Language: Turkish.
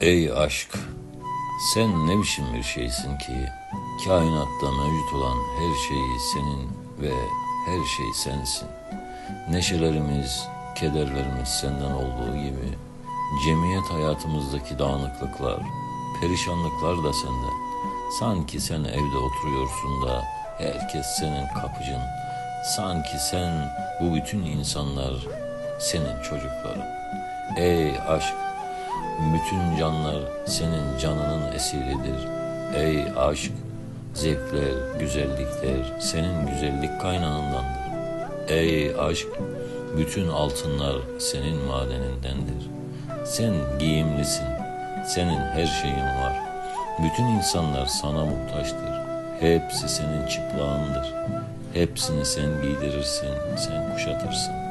Ey aşk, sen ne biçim bir şeysin ki kainatta mevcut olan her şeyi senin ve her şey sensin. Neşelerimiz, kederlerimiz senden olduğu gibi cemiyet hayatımızdaki dağınıklıklar, perişanlıklar da senden. Sanki sen evde oturuyorsun da herkes senin kapıcın. Sanki sen bu bütün insanlar senin çocukların. Ey aşk, bütün canlar senin canının esiridir. Ey aşk, zevkler, güzellikler senin güzellik kaynağındandır. Ey aşk, bütün altınlar senin madenindendir. Sen giyimlisin, senin her şeyin var. Bütün insanlar sana muhtaçtır. Hepsi senin çıplağındır. Hepsini sen giydirirsin, sen kuşatırsın.